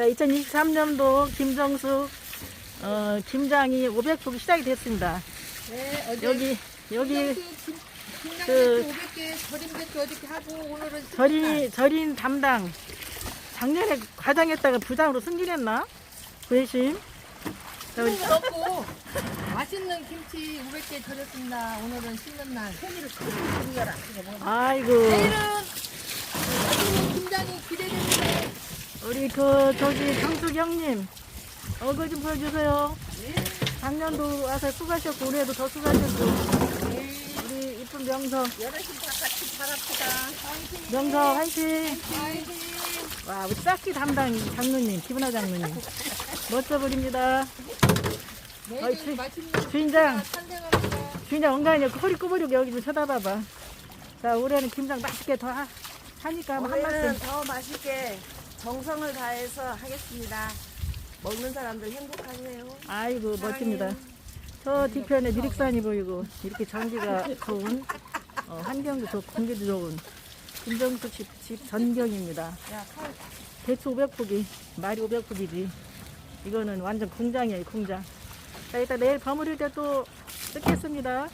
자, 2023년도 김정숙 어, 김장이 500폭 시작이 됐습니다. 네, 어제 여기 여기 김- 김장이 그- 500개 절임백개 어저께 하고 오늘은 절인 절인 담당 작년에 과장했다가 부장으로 승진했나? 부회심. 자, 우리 신는 없고 맛있는 김치 500개 절였습니다. 오늘은 씻는 날. 아이고 내일은 우리 그 저기 강숙 형님 얼굴 좀 보여주세요. 작년도 와서 수고하셨고 올해도 더 수고하셨고 우리 이쁜 명서 여럿이 다 같이 바랍시다. 명서 화이팅. 와 우리 싹기 담당 장로님 기분하 장로님 멋져 보입니다. 어이, 주- 주인장. 주인장 엉간이 허리 구부리고 여기 좀 쳐다봐봐. 자 올해는 김장 맛있게 더 하, 하니까 한번 한 말씀. 더 맛있게 정성을 다해서 하겠습니다. 먹는 사람들 행복하세요. 아이고 멋집니다. 저 뒤편에 미륵산이 보이고 이렇게 전기가 좋은 어, 환경도 좋고 공기도 좋은 김정수 집, 집 전경입니다. 대추 500포기, 말이 500포기지. 이거는 완전 공장이에요, 공장. 자, 이따 내일 버무릴 때 또 뜯겠습니다.